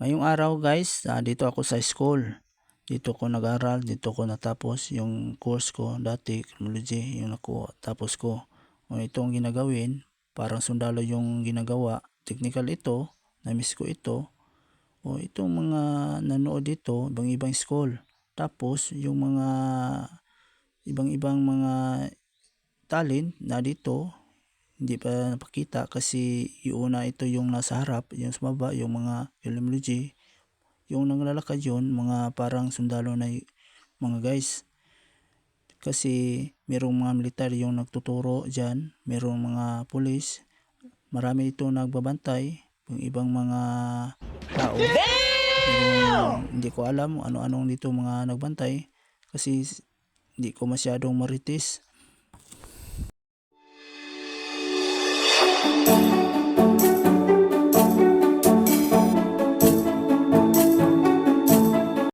Ngayong araw guys, ah, dito ako sa school. Dito ko nag-aral, dito ko natapos yung course ko dati, criminology, yung nakuha, tapos ko. O ito ang ginagawin, parang sundalo yung ginagawa. Technical ito, na-miss ko ito. O itong mga nanood dito, ibang ibang school. Tapos yung mga ibang-ibang mga talent na dito, hindi pa napakita kasi yung una ito yung nasa harap, yung sa baba, yung mga criminology. Yung nanglalakad yun, mga parang sundalo na mga guys. Kasi merong mga militar yung nagtuturo dyan, merong mga pulis, marami ito nagbabantay, yung ibang mga tao. Merong, hindi ko alam ano-anong dito mga nagbantay kasi hindi ko masyadong maritis.